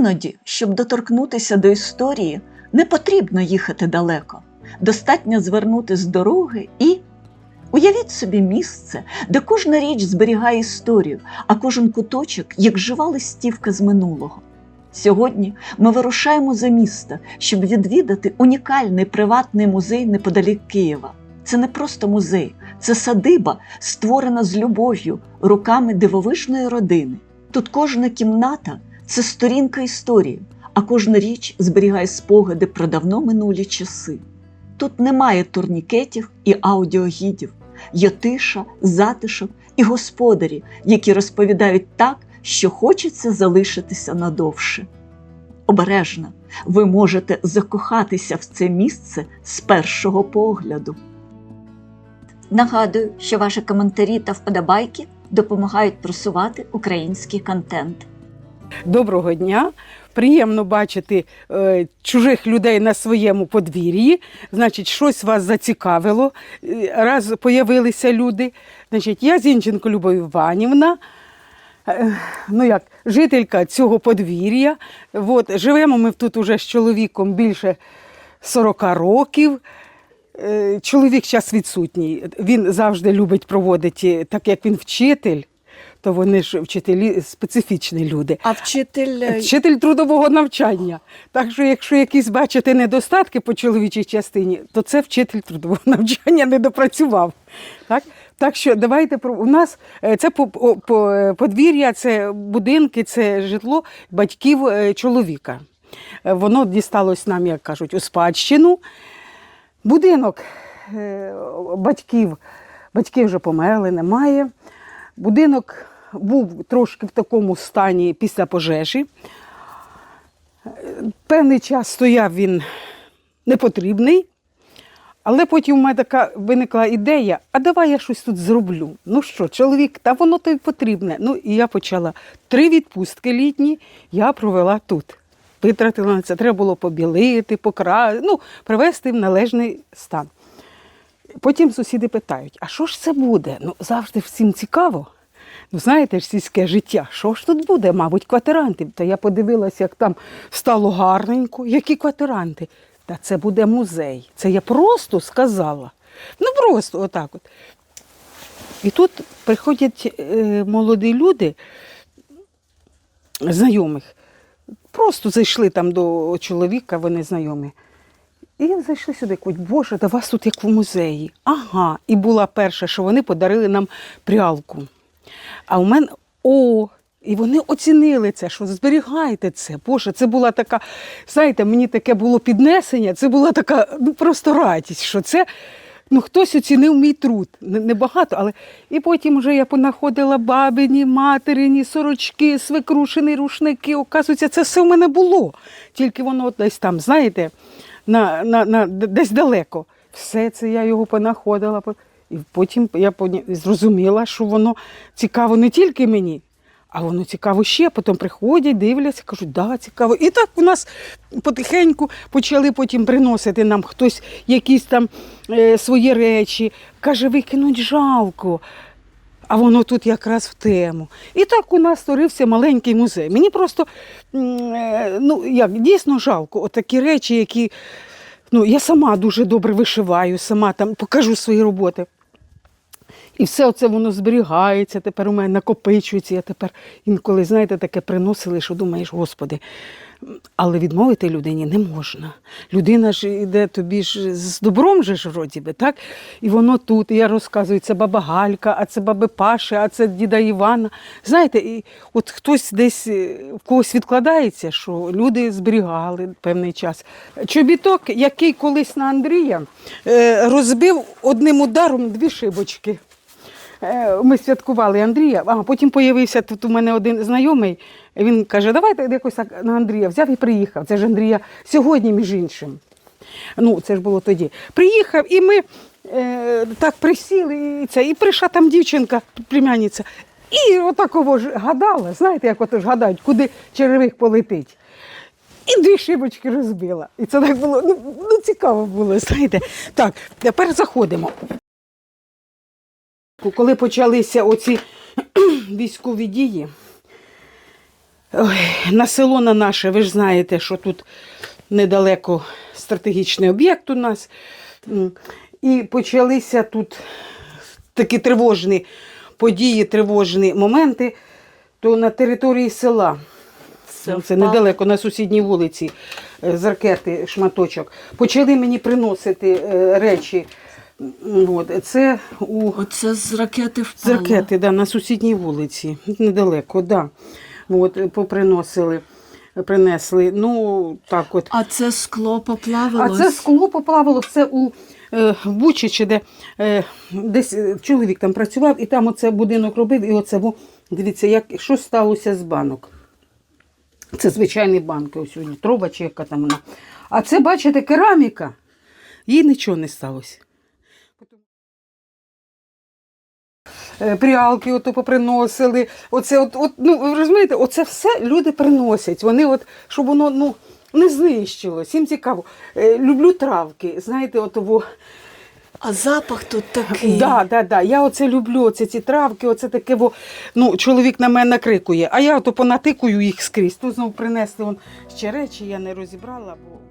Іноді, щоб доторкнутися до історії, не потрібно їхати далеко. Достатньо звернути з дороги і уявіть собі місце, де кожна річ зберігає історію, а кожен куточок як жива листівка з минулого. Сьогодні ми вирушаємо за місто, щоб відвідати унікальний приватний музей неподалік Києва. Це не просто музей, це садиба, створена з любов'ю руками дивовижної родини. Тут кожна кімната це сторінка історії, а кожна річ зберігає спогади про давно минулі часи. Тут немає турнікетів і аудіогідів, є тиша, затишок і господарі, які розповідають так, що хочеться залишитися надовше. Обережно, ви можете закохатися в це місце з першого погляду. Нагадую, що ваші коментарі та вподобайки допомагають просувати український контент. Доброго дня. Приємно бачити е, чужих людей на своєму подвір'ї. Значить, щось вас зацікавило. Е, Раз появилися люди. Значить, я Зінченко Любов Іванівна. е, Ну як, жителька цього подвір'я. От, живемо ми тут уже з чоловіком більше 40 років. Е, Чоловік зараз відсутній. Він завжди любить проводити, так як він вчитель, то вони ж вчителі специфічні люди. А вчитель е, Вчитель трудового навчання. Так що, якщо якісь бачите недостатки по чоловічій частині, то це вчитель трудового навчання не допрацював. Так, так що давайте про у нас е, це по, е, подвір'я, це будинки, це житло батьків чоловіка. Воно дісталось нам, як кажуть, у спадщину. Будинок батьків, батьки вже померли, немає. Будинок був трошки в такому стані після пожежі. Певний час стояв він непотрібний, але потім у мене така виникла ідея: а давай я щось тут зроблю. Ну що, чоловік, та воно то потрібне. Ну і я почала три відпустки літні, я провела тут. Витратила на це, треба було побілити, покра... ну, привести в належний стан. Потім сусіди питають: а що ж це буде? Ну, завжди всім цікаво. Ну, знаєте ж, сільське життя, що ж тут буде, мабуть, квартиранти. Та я подивилася, як там стало гарненько, які квартиранти. Та це буде музей. Це я просто сказала. Ну, просто отак от. І тут приходять е, молоді люди, знайомих, просто зайшли там до чоловіка, вони знайомі. І зайшли сюди, кажуть, Боже, да вас тут як в музеї. Ага. І була перша, що вони подарили нам прялку. А у мене о, і вони оцінили це, що зберігайте це. Боже, це була така, знаєте, мені таке було піднесення, це була така ну, просто радість, що це. Ну, хтось оцінив мій труд. Небагато, але і потім вже я понаходила бабині, материні, сорочки, свекрушені рушники. Оказується, це все в мене було. Тільки воно десь там, знаєте, на, на, на, десь далеко. Все це я його понаходила. І потім я зрозуміла, що воно цікаво не тільки мені, а воно цікаво ще. Потім приходять, дивляться, кажуть, да, цікаво. І так у нас потихеньку почали потім приносити нам хтось якісь там е, свої речі. Каже, викинуть жалко. А воно тут якраз в тему. І так у нас створився маленький музей. Мені просто е, ну, як, дійсно жалко. Отакі речі, які ну, я сама дуже добре вишиваю, сама там покажу свої роботи. І все це воно зберігається, тепер у мене накопичується. Я тепер інколи, знаєте, таке приносили, що думаєш, господи. Але відмовити людині не можна. Людина ж іде тобі ж з добром же ж вроді би, так? І воно тут. І я розказую, це баба Галька, а це баби Паши, а це діда Івана. Знаєте, і от хтось десь е, в когось відкладається, що люди зберігали певний час. Чобіток, який колись на Андрія е, розбив одним ударом дві шибочки. Е, Ми святкували Андрія, а потім появився тут у мене один знайомий. Він каже, давайте якось на Андрія взяв і приїхав. Це ж Андрія сьогодні, між іншим. Ну, це ж було тоді. Приїхав, і ми е, так присіли, і, це, і прийшла там дівчинка, племянниця, і отакого ж гадала, знаєте, як ото ж гадають, куди черевик полетить. І дві шибочки розбила. І це так було ну, ну, цікаво було, знаєте. Так, тепер заходимо. Коли почалися оці військові дії, Ой, на село на наше, ви ж знаєте, що тут недалеко стратегічний об'єкт у нас. І почалися тут такі тривожні події, тривожні моменти, то на території села. Це недалеко на сусідній вулиці е, з ракети шматочок. Почали мені приносити е, речі. От, це у Оце з ракети з ракети, да, на сусідній вулиці, недалеко, да. От, поприносили, принесли. Ну, так от. А це скло А це скло поплавало, це у е, Бучі, чи де е, десь е, чоловік там працював, і там оце будинок робив, і оце, дивіться, як, що сталося з банок. Це звичайні банки, ось сьогодні, труба чи яка там вона. А це, бачите, кераміка. Їй нічого не сталося. Прялки ото поприносили. Оце, от, от, ну, ви розумієте, оце все люди приносять. Вони, от, щоб воно ну, не знищилось. Їм цікаво. Е, Люблю травки. Знаєте, от, А запах тут такий. Да, да, да. Я оце люблю, оце ці травки, оце таке, во, ну, чоловік на мене накрикує, а я ото понатикую їх скрізь. Тут знову принесли вон, ще речі, я не розібрала, бо.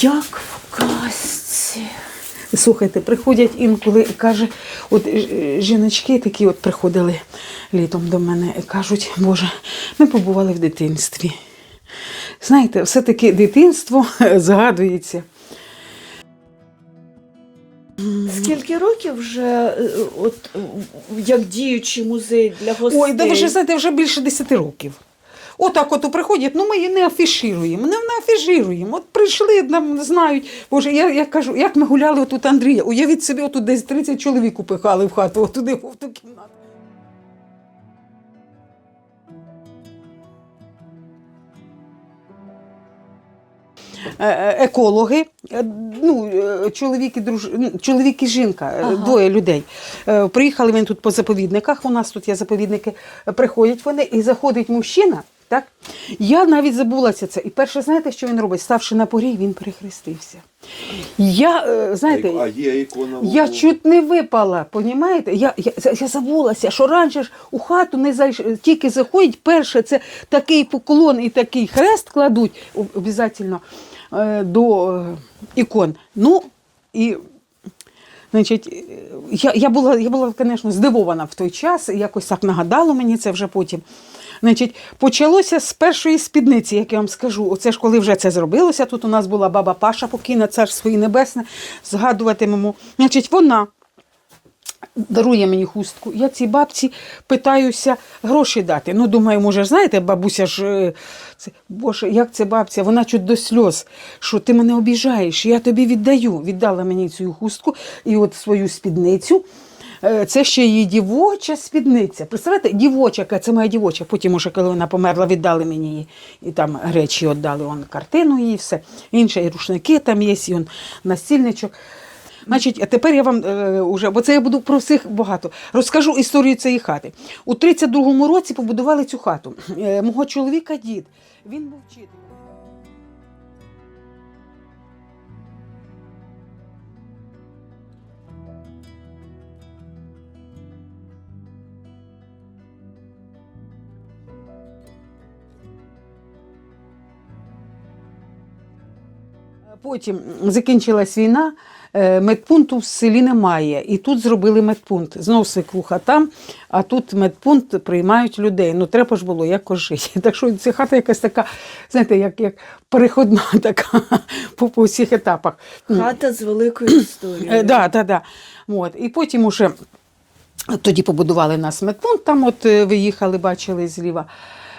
Як в казці. Слухайте, приходять інколи і каже, от е, жіночки такі от приходили літом до мене і кажуть, Боже, ми побували в дитинстві. Знаєте, все-таки дитинство згадується. Скільки років вже е, от, е, як діючий музей для гостей? Ой, да ви ж знаєте, вже більше 10 років. Отак от приходять, ну ми її не афішируємо, не, не афішируємо. От прийшли, нам знають. Боже, я, я кажу, як ми гуляли отут Андрія, уявіть собі, отут десь 30 чоловік упихали в хату, отуди, в ту кімнату. Е, е, Екологи, е, ну, е, чоловік і, друж... ну, чоловік і жінка, Ага. двоє людей. Приїхали вони тут по заповідниках. У нас тут є заповідники. Приходять вони і заходить мужчина. Так? Я навіть забулася це. І перше, знаєте, що він робить? Ставши на поріг, він перехрестився. Я, е, знаєте, А є ікона. я чуть не випала, понімаєте? Я, я, я забулася, що раніше ж у хату не зайш... тільки заходять, перше це такий поклон і такий хрест кладуть обов'язково е, до е, ікон. Ну, і Значить, я, я була, я була, звісно, здивована в той час, якось так нагадало мені це вже потім. Значить, почалося з першої спідниці, як я вам скажу. Оце ж коли вже це зробилося. Тут у нас була баба Паша покійна, царство її небесне, згадуватимемо. Значить, вона дарує мені хустку. Я цій бабці питаюся гроші дати. Ну, думаю, може, знаєте, бабуся ж. е, Це, Боже, як це бабця? Вона чуть до сльоз, що ти мене обіжаєш, я тобі віддаю. Віддала мені цю хустку і от свою спідницю. Е, Це ще її дівоча спідниця. Представляєте, дівоча, це моя дівоча. Потім, уже, коли вона померла, віддали мені її. І там речі віддали, он картину її, все. Інше, і рушники там є, і он настільничок. Значить, тепер я вам е, уже, бо це я буду про всіх багато. Розкажу історію цієї хати. У 32-му році побудували цю хату. Е, мого чоловіка дід. Він був вчителем. Потім закінчилась війна, е, медпункту в селі немає. І тут зробили медпункт. Знов свекруха там, а тут медпункт приймають людей. Ну треба ж було якось жити. Так що ця хата якась така, знаєте, як, як переходна така по, по всіх етапах. Хата з великою історією. Е, да, да, да. От. І потім уже тоді побудували нас медпункт, там от е, виїхали, бачили зліва.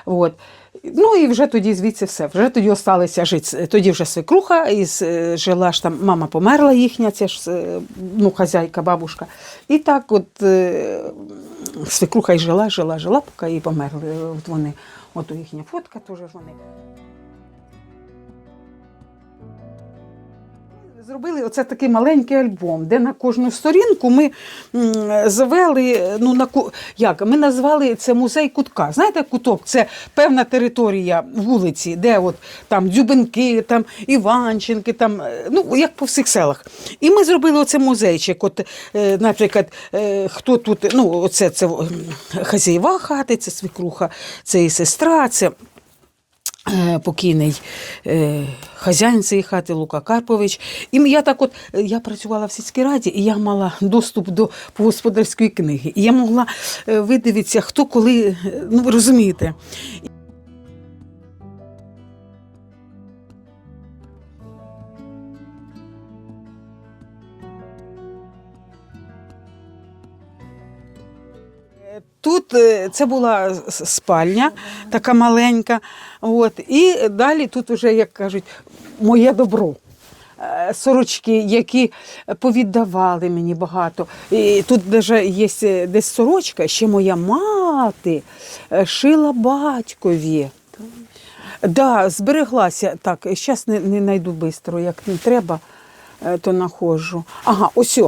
От. Ну і вже тоді звідси все. Вже тоді осталися жити. Тоді вже свекруха із е, жила ж там, мама померла їхня, ця ж е, ну, хазяйка, бабушка. І так от е, свекруха й жила, жила, жила, поки і померли. От вони. От у їхня фотка теж вони. Зробили оце такий маленький альбом, де на кожну сторінку ми завели. Ну, на, як, ми назвали це музей кутка. Знаєте, куток це певна територія вулиці, де от, там Дзюбинки, там Іванченки, там, е, ну, як по всіх селах. І ми зробили оце музейчик. От, е, наприклад, е, хто тут, ну, оце це хазяєва хати, це свекруха, це і сестра, це покійний е, хазяїн цієї хати Лука Карпович. І я так от е, я працювала в сільській раді, і я мала доступ до господарської книги. І я могла е, видивитися, хто коли, е, ну ви розумієте. Тут е, це була спальня, така маленька. От, і далі тут вже, як кажуть, моє добро. Е, Сорочки, які повіддавали мені багато. І тут даже є е, десь сорочка, ще моя мати шила батькові. Да, збереглася. Так, зараз не, не знайду швидко, як не треба, то находжу. Ага, ось.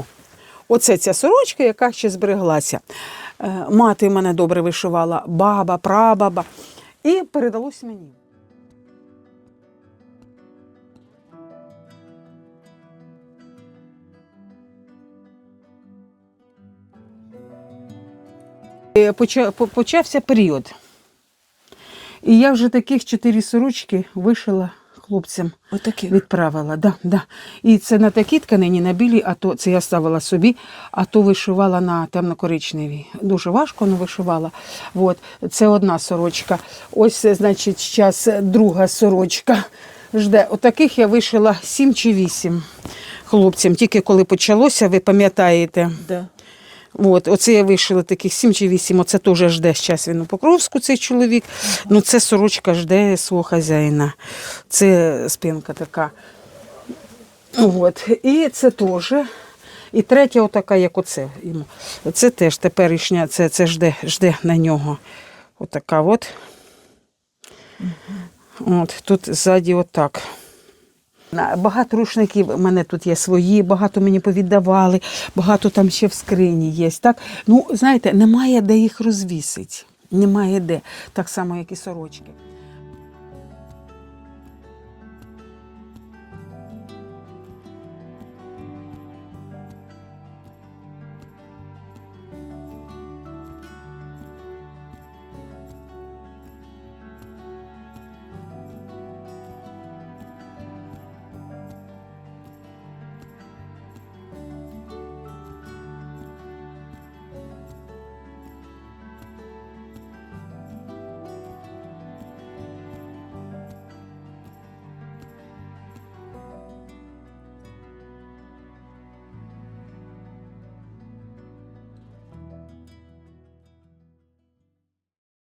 Оце ця сорочка, яка ще збереглася. Е, Мати мене добре вишивала, баба, прабаба. І передалось мені. Е, Почався період. І я вже таких чотири сорочки вишила хлопцям Отакі. відправила. Да, да. І це на такій тканині, на білій, а то це я ставила собі, а то вишивала на темно-коричневій. Дуже важко, але вишивала. От. Це одна сорочка. Ось, значить, зараз друга сорочка. Жде. Отаких я вишила сім чи вісім хлопцям. Тільки коли почалося, ви пам'ятаєте. Да. От, оце я вишила таких сім чи вісім. Оце теж жде зараз він у Покровську, цей чоловік. Ну, це сорочка жде свого хазяїна. Це спинка така. От. І це теж. І третя, отака, як оце. Це теж теперішня, це, це жде, жде на нього. Отака от. От, тут ззаді отак. Багато рушників у мене тут є свої, багато мені повіддавали, багато там ще в скрині є. Так? Ну, знаєте, немає де їх розвісити. Немає де. Так само, як і сорочки.